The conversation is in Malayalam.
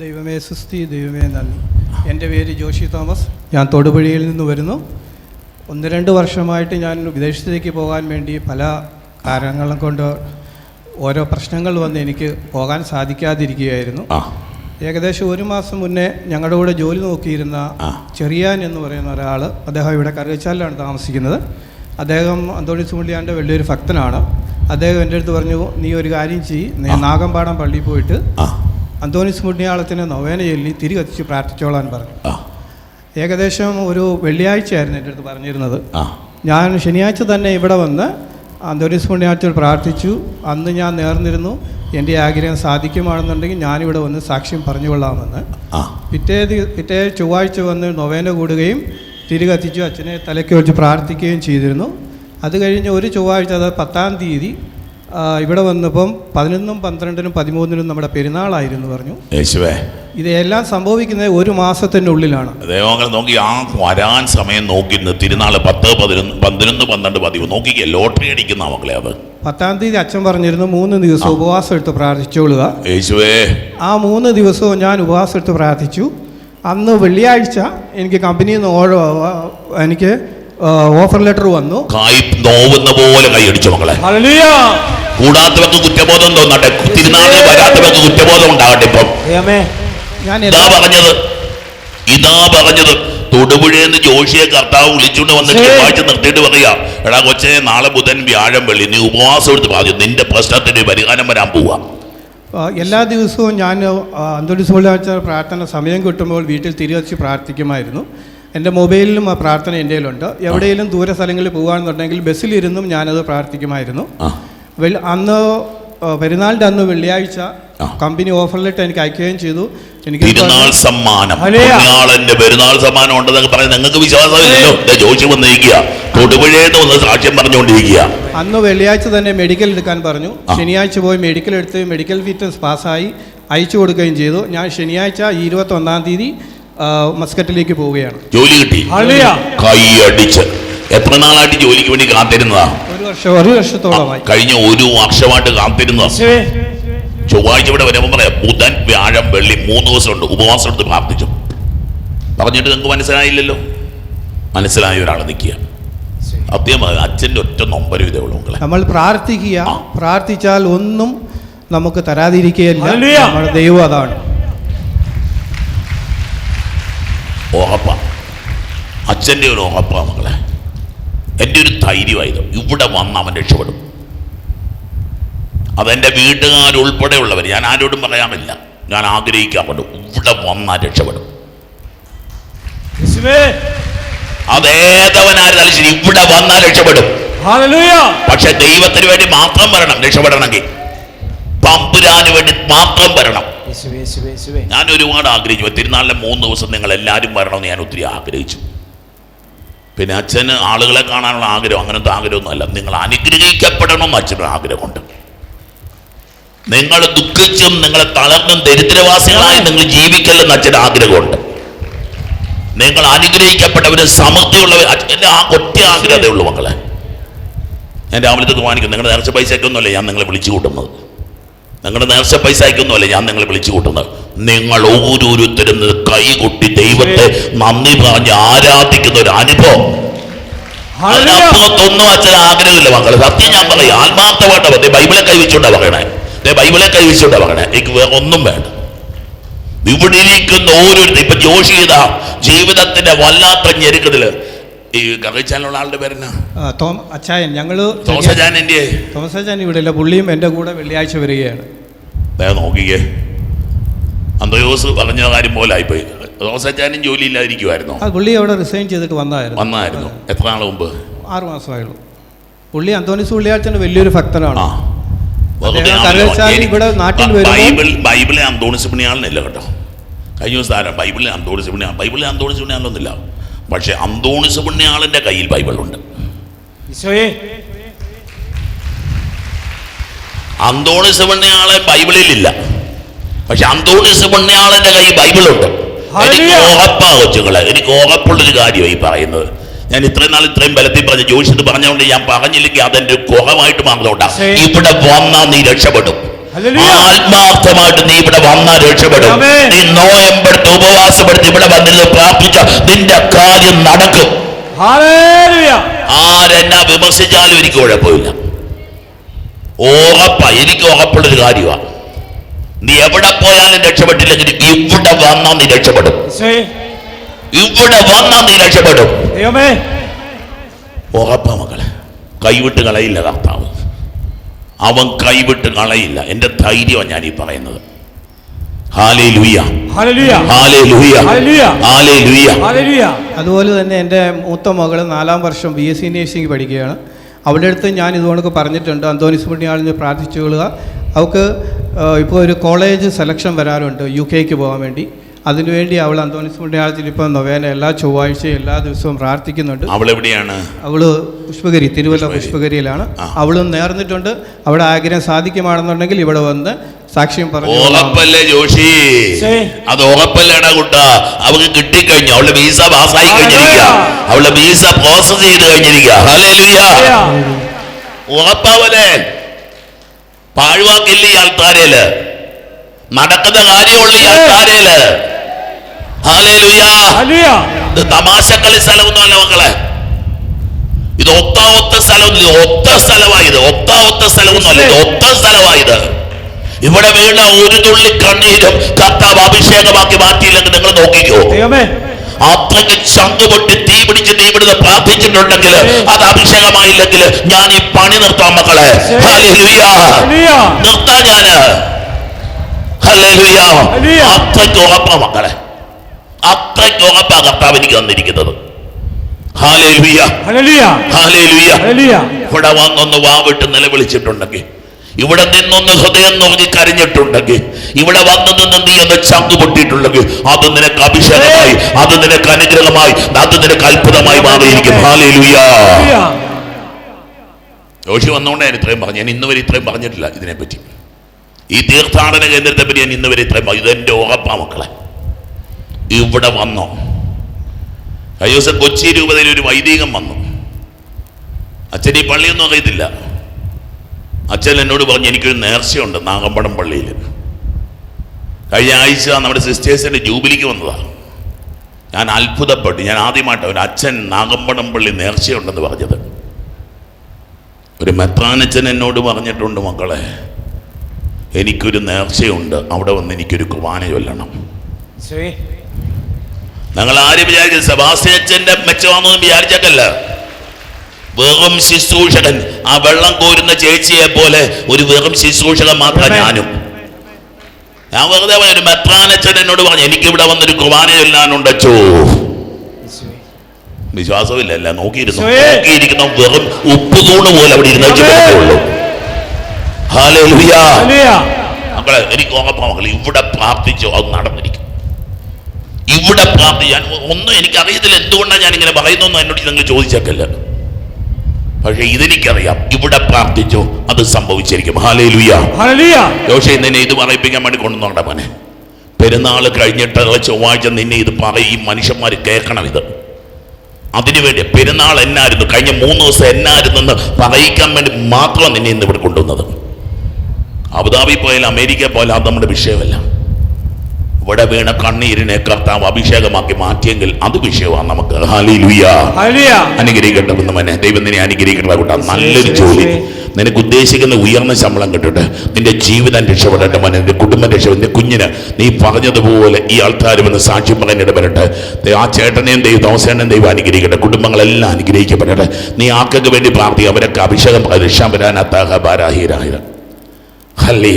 ദൈവമേ സുസ്തി ദൈവമേ നന്ദി. എന്റെ പേര് ജോഷി തോമസ്. ഞാൻ തൊടുപുഴയിൽ നിന്ന് വരുന്നു. ഒന്ന് രണ്ട് വർഷമായിട്ട് ഞാൻ വിദേശത്തേക്ക് പോകാൻ വേണ്ടി പല കാരണങ്ങളും കൊണ്ട് ഓരോ പ്രശ്നങ്ങൾ വന്ന് എനിക്ക് പോകാൻ സാധിക്കാതിരിക്കുകയായിരുന്നു. ഏകദേശം ഒരു മാസം മുന്നേ ഞങ്ങളുടെ കൂടെ ജോലി നോക്കിയിരുന്ന ചെറിയാൻ എന്ന് പറയുന്ന ഒരാൾ അദ്ദേഹം ഇവിടെ കറുകച്ചാലിലാണ് താമസിക്കുന്നത്. അദ്ദേഹം അന്തോണി ചൂണ്ടിയാന്റെ വലിയൊരു ഭക്തനാണ്. അദ്ദേഹം എന്റെ അടുത്ത് പറഞ്ഞു നീ ഒരു കാര്യം ചെയ്യ്. നീ നാഗമ്പാടം പള്ളിയിൽ പോയിട്ട് അന്തോണിസ് മുണ്ണിയാളത്തിന് നൊവേന ചൊല്ലി തിരി കത്തിച്ച് പ്രാർത്ഥിച്ചോളാൻ പറഞ്ഞു. ഏകദേശം ഒരു വെള്ളിയാഴ്ചയായിരുന്നു എന്റെ അടുത്ത് പറഞ്ഞിരുന്നത്. ആ. ഞാൻ ശനിയാഴ്ച തന്നെ ഇവിടെ വന്ന് അന്തോണിസ് പുണ്യാഴ്ചയിൽ പ്രാർത്ഥിച്ചു. അന്ന് ഞാൻ നേർന്നിരുന്നു. എന്റെ ആഗ്രഹം സാധിക്കുമാണെന്നുണ്ടെങ്കിൽ ഞാനിവിടെ വന്ന് സാക്ഷ്യം പറഞ്ഞുകൊള്ളാമെന്ന്. ആ. പിറ്റേ പിറ്റേ ചൊവ്വാഴ്ച വന്ന് നൊവേന കൂടുകയും തിരി കത്തിച്ചു അച്ഛനെ തലയ്ക്ക് വെച്ച് പ്രാർത്ഥിക്കുകയും ചെയ്തിരുന്നു. അത് കഴിഞ്ഞ് ഒരു ചൊവ്വാഴ്ച അത് പത്താം തീയതി ഇവിടെ വന്നപ്പം പതിനൊന്നും പന്ത്രണ്ടിനും പതിമൂന്നിനും നമ്മുടെ പെരുന്നാളായിരുന്നു പറഞ്ഞു. യേശുവേ. ഇതെല്ലാം സംഭവിക്കുന്നത് ഒരു മാസത്തിന്റെ ഉള്ളിലാണ്. ദൈവങ്ങൾ നോക്കി ആ വരാൻ സമയം നോക്കി തിരുനാൾ തിരുനാൾ പത്ത് പതിനൊന്ന് പതിനൊന്ന് പന്ത്രണ്ട് പതിവ്. നോക്കി ലോട്ടറി അടിക്കുന്ന മക്കളെ അത്. പത്താം തീയതി അച്ഛൻ പറഞ്ഞിരുന്നു മൂന്ന് ദിവസം ഉപവാസം എടുത്ത് പ്രാർത്ഥിച്ചോളുക. യേശുവേ. ആ മൂന്ന് ദിവസവും ഞാൻ ഉപവാസം എടുത്ത് പ്രാർത്ഥിച്ചു. അന്ന് വെള്ളിയാഴ്ച എനിക്ക് കമ്പനിയിൽ നിന്ന് ഓരോ എനിക്ക് ഓഫർ ലെറ്റർ വന്നു. കൈ നോവുന്ന പോലെ കൈയടിച്ചു മക്കളെ. കൂടാത്തവർക്ക് കുറ്റബോധം തോന്നട്ടെ തിരുനാളിന് വരാത്തവർക്ക് കുറ്റബോധം ഉണ്ടാകട്ടെ ഇപ്പം. ഞാൻ ഇതാ പറഞ്ഞത്. ഇതാ പറഞ്ഞത്. തൊടുപുഴയെന്ന് ജോഷിയെ കർത്താവ് വിളിച്ചുകൊണ്ട് വന്നിട്ട് ചൊവ്വാഴ്ച നിർത്തിയിട്ട് പറയാ എടാ കൊച്ചെ നാളെ ബുധൻ വ്യാഴം വെള്ളി നീ ഉപവാസം എടുത്ത് പറഞ്ഞു നിന്റെ പ്രശ്നത്തിന് പരിഹാരം വരാൻ പോവാ. എല്ലാ ദിവസവും ഞാൻ അന്തോടി വെള്ളിയാഴ്ച പ്രാർത്ഥന സമയം കിട്ടുമ്പോൾ വീട്ടിൽ തിരിച്ചു പ്രാർത്ഥിക്കുമായിരുന്നു. എന്റെ മൊബൈലിലും ആ പ്രാർത്ഥന എന്റെ കയ്യിലുണ്ട്. എവിടെയെങ്കിലും ദൂര സ്ഥലങ്ങളിൽ പോകുകയാണെന്നുണ്ടെങ്കിൽ ബസ്സിലിരുന്നും ഞാനത് പ്രാർത്ഥിക്കുമായിരുന്നു. അന്ന് പെരുന്നാളിന്റെ അന്ന് വെള്ളിയാഴ്ച കമ്പനി ഓഫറിലിട്ട് എനിക്ക് അയക്കുകയും ചെയ്തു. എനിക്ക് സമ്മാനം. പെരുന്നാൾ സമ്മാനം ഉണ്ടെന്നൊക്കെ പറഞ്ഞ് നിങ്ങൾക്ക് വിശ്വാസമില്ലല്ലോ. ജോഷി വന്നിരിക്കുക. തൊടുപുഴയെന്ന് വന്ന് സാക്ഷ്യം പറഞ്ഞുകൊണ്ടിരിക്കുക. അന്ന് വെള്ളിയാഴ്ച തന്നെ മെഡിക്കൽ എടുക്കാൻ പറഞ്ഞു. ശനിയാഴ്ച പോയി മെഡിക്കൽ എടുത്ത് മെഡിക്കൽ ഫിറ്റ്നസ് പാസ്സായി അയച്ചു കൊടുക്കുകയും ചെയ്തു. ഞാൻ ശനിയാഴ്ച ഇരുപത്തി ഒന്നാം തീയതി മസ്കറ്റിലേക്ക് പോവുകയാണ്. ജോലി കിട്ടി. കൈയടിച്ച്. എത്ര നാളായിട്ട് ജോലിക്ക് വേണ്ടി കാത്തിരുന്നതാ? ഒരു വർഷം ഒരു വർഷത്തോളമായി. കഴിഞ്ഞ ഒരു വർഷമായിട്ട് കാത്തിരുന്നതാ. ചൊവ്വാഴ്ച ഇവിടെ വരുമ്പോൾ പറയാം ബുധൻ വ്യാഴം വെള്ളി മൂന്ന് ദിവസം ഉണ്ട് ഉപവാസം എടുത്ത് പ്രാർത്ഥിച്ചു. പറഞ്ഞിട്ട് നിങ്ങൾക്ക് മനസ്സിലായില്ലല്ലോ? മനസ്സിലായ ഒരാൾ നിൽക്കുക. അത്യമായ അച്ഛന്റെ ഒറ്റ നൊമ്പരും ഇതേ ഉള്ളൂ നമ്മൾ പ്രാർത്ഥിക്കുക. പ്രാർത്ഥിച്ചാൽ ഒന്നും നമുക്ക് തരാതിരിക്കുകയല്ല. നമ്മുടെ ദൈവം അതാണ്. ഉറപ്പാ. അച്ഛന്റെ ഒരു ഉറപ്പാ മക്കളെ എന്റെ ഒരു ധൈര്യമായത് ഇവിടെ വന്ന് അവൻ രക്ഷപ്പെടും. അതെന്റെ വീട്ടുകാരുൾപ്പെടെയുള്ളവർ ഞാൻ ആരോടും പറയാമില്ല ഞാൻ ആഗ്രഹിക്കാറുണ്ട് ഇവിടെ വന്നാൽ രക്ഷപ്പെടും. അതേതവനായിരുന്നാലും ശരി ഇവിടെ വന്നാൽ രക്ഷപ്പെടും. പക്ഷെ ദൈവത്തിന് വേണ്ടി മാത്രം വരണം രക്ഷപ്പെടണമെങ്കിൽ. പമ്പുരാന് വേണ്ടി മാത്രം വരണം. ഞാൻ ഒരുപാട് ആഗ്രഹിച്ചു. തിരുനാളിലെ മൂന്ന് ദിവസം നിങ്ങൾ എല്ലാവരും വരണമെന്ന് ഞാൻ ഒത്തിരി ആഗ്രഹിച്ചു. പിന്നെ അച്ഛന് ആളുകളെ കാണാനുള്ള ആഗ്രഹം അങ്ങനത്തെ ആഗ്രഹമൊന്നുമല്ല. നിങ്ങൾ അനുഗ്രഹിക്കപ്പെടണമെന്ന് അച്ഛനും ആഗ്രഹമുണ്ട്. നിങ്ങൾ ദുഃഖിച്ചും നിങ്ങളെ തളർന്നും ദരിദ്രവാസികളായി നിങ്ങൾ ജീവിക്കല്ലെന്ന് അച്ഛന്റെ ആഗ്രഹമുണ്ട്. നിങ്ങൾ അനുഗ്രഹിക്കപ്പെട്ടവരും സമൃദ്ധിയുള്ളവർ അച്ഛന്റെ ആ ഒറ്റ ആഗ്രഹതയുള്ളൂ മക്കളെ. ഞാൻ രാവിലെ തീരുമാനിക്കും നിങ്ങളുടെ നേർച്ച പൈസയ്ക്കൊന്നുമല്ല ഞാൻ നിങ്ങളെ വിളിച്ചു കൂട്ടുന്നത്. നിങ്ങളുടെ നേർച്ച പൈസയ്ക്കൊന്നുമല്ല ഞാൻ നിങ്ങളെ വിളിച്ചു കൂട്ടുന്നത്. നിങ്ങൾ ഓരോരുത്തരും കൈ കൊട്ടി ദൈവത്തെ നന്ദി പറഞ്ഞ് ആരാധിക്കുന്ന ഒരു അനുഭവം. അതിനപ്പുറത്തൊന്നും അച്ഛൻ ആഗ്രഹമില്ല മക്കളെ. സത്യം ഞാൻ പറയും ആത്മാർത്ഥമായിട്ട് പറഞ്ഞു ബൈബിളെ കൈവച്ചുകൊണ്ടാ പറയണേ. ദേ ബൈബിളെ കൈവച്ചുകൊണ്ടാ പറയണേ. എനിക്ക് വേറെ ഒന്നും വേണ്ട. ഇവിടെ ഇരിക്കുന്ന ഓരോരുത്തർ ഇപ്പൊ ജോഷി ചെയ്ത ജീവിതത്തിന്റെ വല്ലാത്ത ഞെരുക്കത്തിൽ. ഈ ആളുടെ പേരെന്നാ? അച്ചായൻ തോസജാനന്റെ തോമസ് ഇവിടെ ഇല്ല പുള്ളിയും എന്റെ കൂടെ വെള്ളിയാഴ്ച വരികയാണ്. ദേ നോക്കിക്കേ. അന്തയോസ് പറഞ്ഞ കാര്യം പോലെ ആയിപ്പോയി. തോസജാനും ജോലി ഇല്ലാതിരിക്കുമായിരുന്നു ആ പുള്ളി അവിടെ റിസൈൻ ചെയ്തിട്ട് വന്നായിരുന്നു. വന്നായിരുന്നു. എത്ര നാൾ മുമ്പ്? ആറ് മാസമായുള്ളൂ. പുള്ളി അന്തോണിസ് പുള്ളിയാച്ചന്റെ വലിയൊരു ഭക്തനാണ്. ഇവിടെ നാട്ടിൽ ബൈബിൾ ബൈബിളിലെ അന്തോണിസ് പണിയാളിനില്ല കേട്ടോ. കഴിഞ്ഞ ദിവസം ആരാ? ബൈബിളിലെ അന്തോണിസ് പണിയാൾ ബൈബിളിലെ അന്തോണിസ് പണിയാളൊന്നുമില്ല പക്ഷെ അന്തോണിസ് പുണ്യാളിന്റെ കയ്യിൽ ബൈബിളുണ്ട്. അന്തോണിസ് ബൈബിളിൽ ഇല്ല. പക്ഷെ അന്തോണിസ് പുണ്യാളന്റെ കൈ ബൈബിളുണ്ട്. എനിക്ക് ഓഹപ്പാ കൊച്ചുങ്ങളെ എനിക്ക് ഓഹപ്പുള്ളൊരു കാര്യമായി പറയുന്നത്. ഞാൻ ഇത്രയും നാൾ ഇത്രയും ബലത്തിൽ പറഞ്ഞു ജോഷിത് പറഞ്ഞുകൊണ്ട് ഞാൻ പറഞ്ഞില്ലെങ്കിൽ അതെന്റെ കുഹമായിട്ട് മാറുന്നോട്ടാ ഇവിടെ വന്നാൽ നീ രക്ഷപ്പെടും. ആത്മാർത്ഥമായിട്ട് നീ ഇവിടെ വന്നാൽ രക്ഷപ്പെടും. നീ നോയമ്പെടുത്ത് ഉപവാസപ്പെടുത്ത് ഇവിടെ വന്നിരുന്ന് പ്രാർത്ഥിച്ച നിന്റെ കാര്യം നടക്കും. ആരെന്നാ വിമർശിച്ചാലും എനിക്ക് കുഴപ്പമില്ല. ഉറപ്പാ എനിക്ക് ഉറപ്പുള്ളൊരു കാര്യമാണ് നീ എവിടെ പോയാലും രക്ഷപ്പെട്ടില്ലെങ്കിൽ ഇവിടെ വന്നാൽ നീ രക്ഷപ്പെടും. ഇവിടെ വന്നാൽ നീ രക്ഷപ്പെടും. ഉറപ്പ മക്കളെ. കൈവിട്ട് കളയില്ല കർത്താവ്. അവൻ കൈവിട്ട് കളയില്ല. എന്റെ ധൈര്യമാണ് ഞാൻ ഈ പറയുന്നത്. അതുപോലെ തന്നെ എന്റെ മൂത്ത മകൾ നാലാം വർഷം ബി എസ് സി നേഴ്സിംഗ് പഠിക്കുകയാണ്. അവളുടെ അടുത്ത് ഞാൻ ഇതുകൊണ്ടൊക്കെ പറഞ്ഞിട്ടുണ്ട്. അന്തോണിസ് പുണ്യാളിനെ പ്രാർത്ഥിച്ചു കൊള്ളുക. അവൾക്ക് ഇപ്പോൾ ഒരു കോളേജ് സെലക്ഷൻ വരാറുണ്ട് യു കെക്ക് പോകാൻ വേണ്ടി. അതിനുവേണ്ടി അവൾ അന്തോണിസ് പുണ്യാളത്തിൽ ഇപ്പം നൊവേന എല്ലാ ചൊവ്വാഴ്ചയും എല്ലാ ദിവസവും പ്രാർത്ഥിക്കുന്നുണ്ട്. അവൾ എവിടെയാണ് അവൾ പുഷ്പഗിരി. തിരുവല്ല പുഷ്പഗിരി. പുഷ്പഗിരിയിലാണ് അവളും നേർന്നിട്ടുണ്ട്. അവിടെ ആഗ്രഹം സാധിക്കുമാണെന്നുണ്ടെങ്കിൽ ഇവിടെ വന്ന് സാക്ഷ്യം പറഞ്ഞു ഉറപ്പല്ലേ ജോഷി? അത് ഉറപ്പല്ലേടാ കുട്ട? അവൾക്ക് കിട്ടിക്കഴിഞ്ഞു. അവളുടെ വീസ പാസ്സായി കഴിഞ്ഞിരിക്കുക. അവളുടെ വീസ പ്രോസസ് ചെയ്ത് കഴിഞ്ഞിരിക്കുക ഉറപ്പാവല്ലേ പാഴ്വാക്കില്ല ഈ ആൾക്കാരേൽ നടക്കുന്ന കാര്യമുള്ള ഈ ആൾക്കാരേൽ. ഇത് തമാശക്കളി സ്ഥലമൊന്നുമല്ല മക്കളെ. ഇത് ഒത്ത ഒത്ത സ്ഥലം ഇത് ഒത്ത സ്ഥലമായത് ഒത്ത ഒത്ത സ്ഥലമൊന്നുമല്ല ഇത് ഒത്ത സ്ഥലമായത് ഇവിടെ വീണ ഒരു തുള്ളി കണ്ണീരും കർത്താവ് അഭിഷേകമാക്കി മാറ്റിയില്ലെങ്കിൽ നിങ്ങൾ നോക്കിക്കോ. അത്രയ്ക്ക് ചങ്ക് പൊട്ടി തീ പിടിച്ച് തീ പിടിച്ച് പ്രാർത്ഥിച്ചിട്ടുണ്ടെങ്കിൽ അത് അഭിഷേകമായില്ലെങ്കിൽ ഞാൻ ഈ പണി നിർത്താം മക്കളെ. നിർത്താം ഞാൻ. അത്രയ്ക്ക് ഉറപ്പാ മക്കളെ. അത്രയ്ക്ക് ഉറപ്പാ കർത്താവ് എനിക്ക് വന്നിരിക്കുന്നത് ഇവിടെ വന്നൊന്ന് വാവിട്ട് നിലവിളിച്ചിട്ടുണ്ടെങ്കിൽ ഇവിടെ നിന്നൊന്ന് ഹൃദയം നോക്കി കരഞ്ഞിട്ടുണ്ടെങ്കിൽ ഇവിടെ വന്നു നിന്ന് നീ ഒന്ന് ചങ്കു പൊട്ടിയിട്ടുണ്ടെങ്കിൽ അത് നിനക്ക് അഭിഷേകമായി അത് നിനക്ക് അനുഗ്രഹമായി അത് നിനക്ക് അത്ഭുതമായി മാറിയിരിക്കും. ജോഷി വന്നോണ്ടേ ഞാൻ ഇത്രയും പറഞ്ഞു ഞാൻ ഇന്നുവരെ ഇത്രയും പറഞ്ഞിട്ടില്ല ഇതിനെപ്പറ്റി. ഈ തീർത്ഥാടന കേന്ദ്രത്തെ പറ്റി ഞാൻ ഇന്ന് വരെ ഇത്രയും ഇതെന്റെ ഉറപ്പാ മക്കളെ. ഇവിടെ വന്നു. കഴിഞ്ഞ ദിവസം കൊച്ചി രൂപതയിൽ ഒരു വൈദികം വന്നു. അച്ഛൻ ഈ പള്ളിയൊന്നും അറിയത്തില്ല. അച്ഛൻ എന്നോട് പറഞ്ഞു എനിക്കൊരു നേർച്ചയുണ്ട് നാഗമ്പടം പള്ളിയിൽ. കഴിഞ്ഞ ആഴ്ച നമ്മുടെ സിസ്റ്റേഴ്സിന്റെ ജൂബിലിക്ക് വന്നതാണ് ഞാൻ അത്ഭുതപ്പെട്ടു. ഞാൻ ആദ്യമായിട്ട് ഒരു അച്ഛൻ നാഗമ്പടം പള്ളി നേർച്ചയുണ്ടെന്ന് പറഞ്ഞത്. ഒരു മെത്രാനച്ഛൻ എന്നോട് പറഞ്ഞിട്ടുണ്ട് മക്കളെ എനിക്കൊരു നേർച്ചയുണ്ട്. അവിടെ വന്ന് എനിക്കൊരു കുർബാന ചൊല്ലണം. ഞങ്ങൾ ആരും വിചാരിച്ചത് സെബാസ്റ്റ്യച്ചന്റെ മെച്ചമാണെന്ന് വിചാരിച്ചല്ല വെറും ശുശ്രൂഷകൻ. ആ വെള്ളം കോരുന്ന ചേച്ചിയെ പോലെ ഒരു വെറും ശുശ്രൂഷകൻ മാത്രം Amen. ഞാനും. ഞാൻ വെറുതെ പറഞ്ഞു ഒരു മെത്രാനച്ഛൻ എന്നോട് പറഞ്ഞു എനിക്കിവിടെ വന്നൊരു കുർബാന ചൊല്ലാനുണ്ട് ചോ വിശ്വാസമില്ല അല്ല നോക്കിയിരുന്നു. നോക്കിയിരിക്കുന്ന വെറും ഉപ്പ് ഉപ്പുതൂണ് പോലെ അവിടെ ഇരുന്ന് മക്കളെ എനിക്ക് ഉറപ്പാ മക്കളെ ഇവിടെ പ്രാർത്ഥിച്ചോ അത് നടന്നിരിക്കും. ഇവിടെ പ്രാർത്ഥിക്കാൻ ഒന്നും എനിക്ക് അറിയത്തില്ല എന്തുകൊണ്ടാണ് ഞാൻ ഇങ്ങനെ പറയുന്നു എന്നോട് നിങ്ങൾ ചോദിച്ചേക്കല്ല. പക്ഷെ ഇതെനിക്കറിയാം ഇവിടെ പ്രാർത്ഥിച്ചോ അത് സംഭവിച്ചിരിക്കും. ഹാലേ ലുയ ജോഷെ നിന്നെ ഇത് പറയിപ്പിക്കാൻ വേണ്ടി കൊണ്ടുവന്നോണ്ട മോനെ. പെരുന്നാൾ കഴിഞ്ഞിട്ട് ചൊവ്വാഴ്ച നിന്നെ ഇത് പറയും ഈ മനുഷ്യന്മാർ കേൾക്കണം ഇത്. അതിനുവേണ്ടി പെരുന്നാൾ എന്നായിരുന്നു കഴിഞ്ഞ മൂന്ന് ദിവസം എന്നായിരുന്നെന്ന് പറയിക്കാൻ വേണ്ടി മാത്രം നിന്നെ ഇന്ന് ഇവിടെ കൊണ്ടുവന്നത്. അബുദാബി പോയാലും അമേരിക്ക പോയാലും അത് നമ്മുടെ വിഷയമല്ല. ഇവിടെ വീണ കണ്ണീരിനെ കർത്താവ് അഭിഷേകമാക്കി മാറ്റിയെങ്കിൽ അത് വിഷയമാണ് നമുക്ക്. അനുഗ്രഹിക്കട്ടെ കുന്നമനെ ദൈവം നിന്നെ അനുഗ്രഹിക്കട്ടെ കൂട്ടാ. നല്ലൊരു ജോലി. നിനക്ക് ഉദ്ദേശിക്കുന്ന ഉയർന്ന ശമ്പളം കിട്ടട്ടെ. നിന്റെ ജീവിതം രക്ഷപ്പെടട്ടെ മോനെ നിന്റെ കുടുംബം രക്ഷപ്പെട്ട നിന്റെ കുഞ്ഞിന് നീ പറഞ്ഞതുപോലെ ഈ ആൾക്കാർ വന്ന് സാക്ഷ്യം പറയാൻ ഇടപെടട്ടെ. ആ ചേട്ടനെയും ദൈവം ദോസേനെയും ദൈവം അനുഗ്രഹിക്കട്ടെ. കുടുംബങ്ങളെല്ലാം അനുഗ്രഹിക്കപ്പെടട്ടെ. നീ ആർക്കൊക്കെ വേണ്ടി പ്രാർത്ഥിക്കുക അവരൊക്കെ അഭിഷേകം രക്ഷാൻ വരാനാത്താഹ ബാരാഹിരാഹിര. ഹല്ലേ